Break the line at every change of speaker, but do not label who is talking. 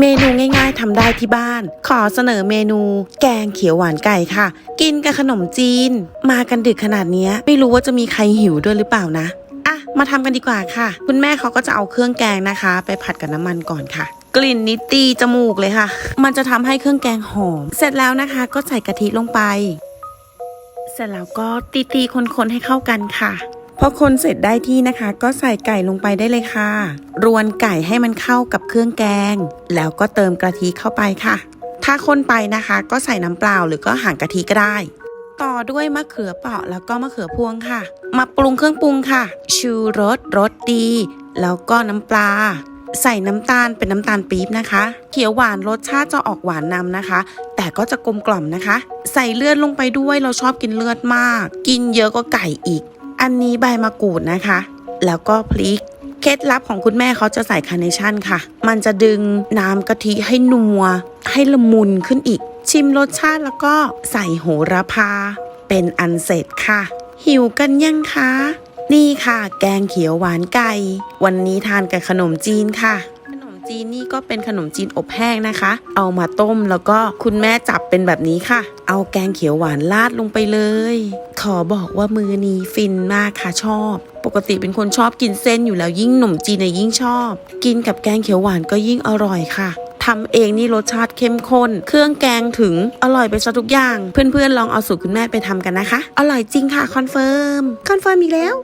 เมนูง่ายๆทำได้ที่บ้าน ขอเสนอเมนู แกงเขียวหวานไก่ค่ะ กินกับขนมจีน มากันดึกขนาดนี้ไม่รู้ว่าจะมีใครหิวด้วยหรือเปล่านะอะมาทำกันดีกว่าค่ะ คุณแม่เขาก็จะเอาเครื่องแกงนะคะ ไปผัดกับน้ำมันก่อนค่ะ กลิ่นนิดตีจมูกเลยค่ะ มันจะทำให้เครื่องแกงหอม เสร็จแล้วนะคะ ก็ใส่กะทิลงไป เสร็จแล้วก็ตีๆคนๆให้เข้ากันค่ะ พอคนเสร็จได้ที่นะคะ ก็ใส่ไก่ลงไปได้เลยค่ะ รวนไก่ให้มันเข้ากับเครื่องแกง แล้วก็เติมกะทิเข้าไปค่ะ ถ้าคนไปนะคะ ก็ใส่น้ำเปล่าหรือก็ห่างกะทิก็ได้ ต่อด้วยมะเขือเปราะแล้วก็มะเขือพวงค่ะ มาปรุงเครื่องปรุงค่ะ ชูรสรสดี แล้วก็น้ำปลาใส่น้ำตาลเป็นน้ำตาลปี๊บนะคะ เขียวหวานรสชาติจะออกหวานนำนะคะ แต่ก็จะกลมกล่อมนะคะ ใส่เลือดลงไปด้วยเราชอบกินเลือดมาก กินเยอะก็ไก่อีก อันนี้ใบมะกรูดนะคะ แล้วก็พริก เคล็ดลับของคุณแม่เขาจะใส่คาร์เนชั่นค่ะ มันจะดึงน้ำกะทิให้นัว ให้ละมุนขึ้นอีก ชิมรสชาติแล้วก็ใส่โหระพา เป็นอันเสร็จค่ะ หิวกันยังคะ นี่ค่ะ แกงเขียวหวานไก่ วันนี้ทานกับขนมจีนค่ะ จีนนี่ก็เป็นขนมจีนอบแห้งนะคะ เอามาต้มแล้วก็คุณแม่จับเป็นแบบนี้ค่ะ เอาแกงเขียวหวานราดลงไปเลย ขอบอกว่ามือนี้ฟินมากค่ะชอบ ปกติเป็นคนชอบกินเส้นอยู่แล้วยิ่งขนมจีนเนี่ยยิ่งชอบ กินกับแกงเขียวหวานก็ยิ่งอร่อยค่ะทำเองนี่รสชาติเข้มข้น เครื่องแกงถึงอร่อยไปซะทุกอย่าง เพื่อนๆลองเอาสูตรคุณแม่ไปทำกันนะคะ อร่อยจริงค่ะคอนเฟิร์ม คอนเฟิร์มอีกแล้ว